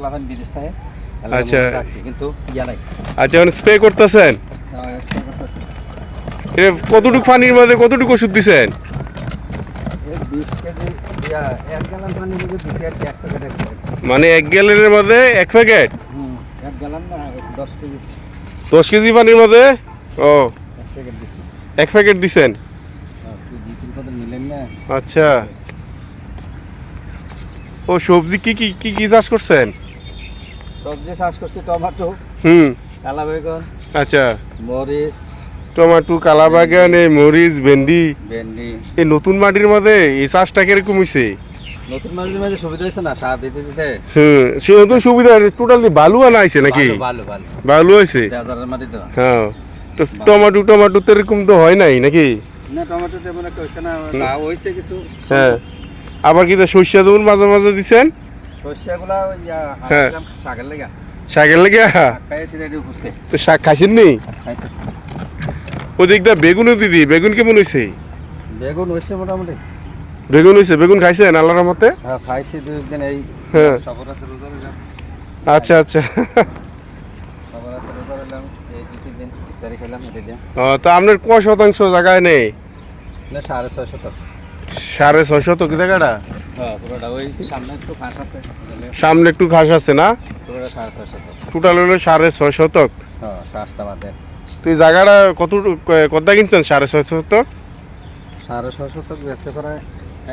পোলাফান বিদেশ থাকে আচ্ছা। কিন্তু ইয়া নাই। আচ্ছা এখন স্প্রে করতেছেন? এ কতটুকু পানির মধ্যে কতটুকু ওষুধ দিছেন? মানে এক গ্যালনের মধ্যে এক প্যাকেট? দশ কেজি। পানির মধ্যে? ও। এক প্যাকেট দিছেন? আচ্ছা। ও সবজি কি কি কি কি চাষ করছেন? সবজি চাষ করছি টমেটো হুম। কালা বেগুন আচ্ছা। মরিচ টমেটো কালা বাগান এই মরিচ ভেন্ডি। ভেন্ডি। এই নতুন মাটির মধ্যে এই চাষটা কীরকম হয়েছে নতুন মাঝে মাঝে সুবিধা হয়েছে না সার দিতে দিতে? হুম সে নতুন সুবিধা টোটালি বালু আনা হয়েছে নাকি? ভালো ভালো বালু হয়েছে হ্যাঁ। তো টমেটো টমেটো তো এরকম তো হয় নাই নাকি? না টমেটো তেমন একটা হয়েছে না। হয়েছে কিছু। হ্যাঁ। আবার কি সর্ষা দেবুন মাঝে মাঝে দিছেন? ইয়া হ্যাঁ। শাকের লেগা। শাকের লেগে? শাক খাইছি রেডি তো শাক খাইছেন নি? ওদিকটা বেগুনও দিদি বেগুন কেমন হয়েছে বেগুন হয়েছে মোটামুটি। বেগুন হয়েছে বেগুন খাইছেন আল্লাহর মতে হ্যাঁ খাইছি দুই একদিন এই হ্যাঁ। সবরাতে রোজা রইলাম। আচ্ছা আচ্ছা। তো আপনার ক শতাংশ জায়গায় নেই? সাড়ে ছয়শো টাকা সাড়ে ছয় শতক জায়গাটা? হ্যাঁ সামনে একটু ঘাস আছে। না? ছয়শো টোটাল হলো সাড়ে ছয় শতক তো এই জায়গাটা কত কতটা কিনছেন? সাড়ে ছয় শতক সাড়ে ছয়শো টাকা বেচতে প্রায়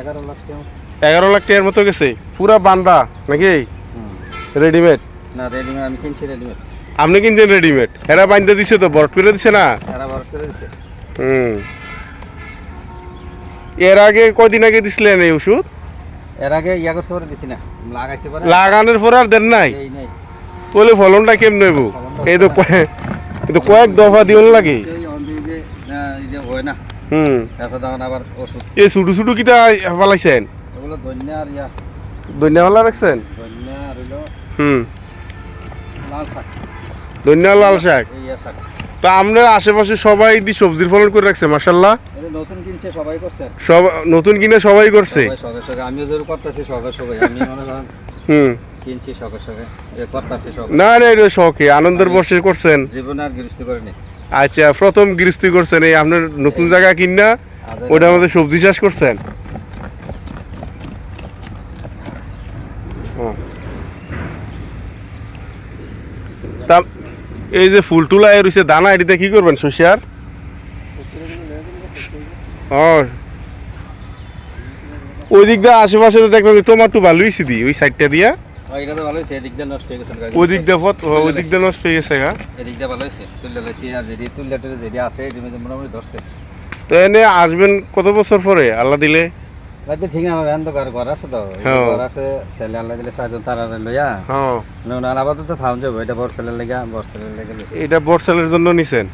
এগারো লাখ টাকা। এগারো লাখ টাকার মতো গেছে? পুরা বান্দা নাকি? রেডিমেড না রেডিমেড আমি কিনছি রেডিমেড আপনি কিনছেন রেডিমেড এরা বান্ধে দিছে তো বরফ করে দিছে না? এরা বার করে দিছে। হুম। এর আগে কদিন আগে দিছিলেন এই ওষুধ? এর আগে ইয়া করতে পারে দিছি না। লাগাইছে পারে। লাগানোর পর আর দেন নাই? এই নেই। তাহলে ফলনটা কেমন নেব এই তো এই তো কয়েক দফা দিন লাগে। এই যে এই যে হয় না। হুম। তারপর তখন আবার ওষুধ। এই ছুটু ছুটু কিটা ফালাইছেন? ওগুলো ধন্য আর ইয়া। ধন্যবাদ রাখছেন? ধন্য আর হইল হুম। লাল শাক। ধন্যবাদ লাল শাক। তা আপনার আশেপাশে সবাই দি সবজির ফলন করে রাখছে মাসাল্লাহ নতুন কিনছে সবাই করছে সব নতুন কিনে সবাই করছে? সবাই সঙ্গে আমিও জোর করতেছি সঙ্গে সঙ্গে আমি মনে করেন হুম। কিনছি করতেছি সঙ্গে না না এটা শখে। আনন্দের বসে করছেন। জীবনে আর গৃহস্থ করিনি। আচ্ছা প্রথম গৃহস্থী করছেন এই আপনার নতুন জায়গা কিনা আজ ওটার মধ্যে সবজি চাষ করছেন। তা এই যে ফুল টুলা রয়েছে দানা এটিতে কি করবেন শস্যার? ওই দিক দিয়ে আশেপাশে তো দেখলাম যে টমাটো ভালো হয়েছে দি ওই সাইডটা দিয়া। তো নষ্ট গেছে ওই দিক দিয়ে ওই দিক দিয়ে নষ্ট হয়ে গেছে গা। এদিক দিয়ে ভালো হয়েছে তুলে লাইছি আর যেদি তুলে টুলে যেদি আছে এটি মোটামুটি ধরছে। তো এনে আসবেন কত বছর পরে আল্লাহ দিলে? রাতে ঠিক আছে আমার ঘর তো। হ্যাঁ। ঘর আছে ছেলে আল্লাহ দিলে চারজন তারা লইয়া। হ্যাঁ। না আপাতত থাউন যাব এটা বড় ছেলের লেগে বড় ছেলের লেগে লইছি। এটা বর্ষালের জন্য নিছেন।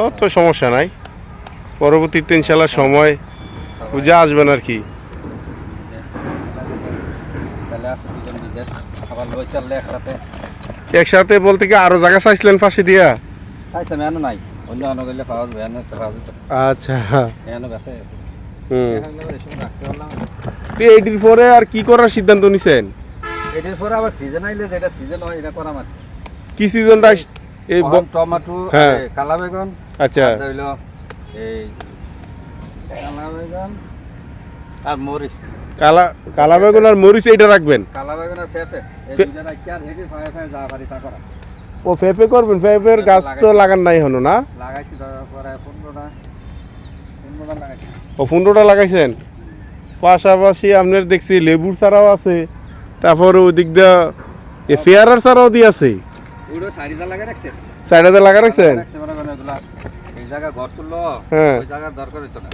ও তো সমস্যা নাই। পরবর্তীতে ইনশাল্লাহ সময় বুঝে আসবেন আর কি। একসাথে। বলতে কি আরও জায়গা চাইছিলেন পাশে দিয়া? আচ্ছা। এইটির পরে আর কি করার সিদ্ধান্ত নিছেন? এটির পরে আবার সিজন আইলে যেটা সিজন হয় এটা করা মাত্র কি সিজনটা এই টমাটো হ্যাঁ। কালা বেগুন আচ্ছা। হইল এই কালা বেগুন আর মরিচ। কালা কালা বেগুন আর মরিচ এইটা রাখবেন। কালা বেগুন আর ফেফে এই দুইটা রাখি আর হেঁটে ফায়ে ফায়ে যা পারি তা করা। ও ফেপে করবেন? ফেপের গাছ তো লাগান নাই হনো না? লাগাইছি তারপরে পনেরোটা পনেরোটা লাগাইছি। ও পনেরোটা লাগাইছেন? পাশাপাশি আপনার দেখছি লেবুর চারাও আছে। তারপর ওই দিক দিয়ে এ পেয়ারার চারাও দিয়ে আছে। সাইডে লাগা রাখছেন? জায়গা ঘর তুললো হ্যাঁ। ওই জায়গা দরকার হইতো না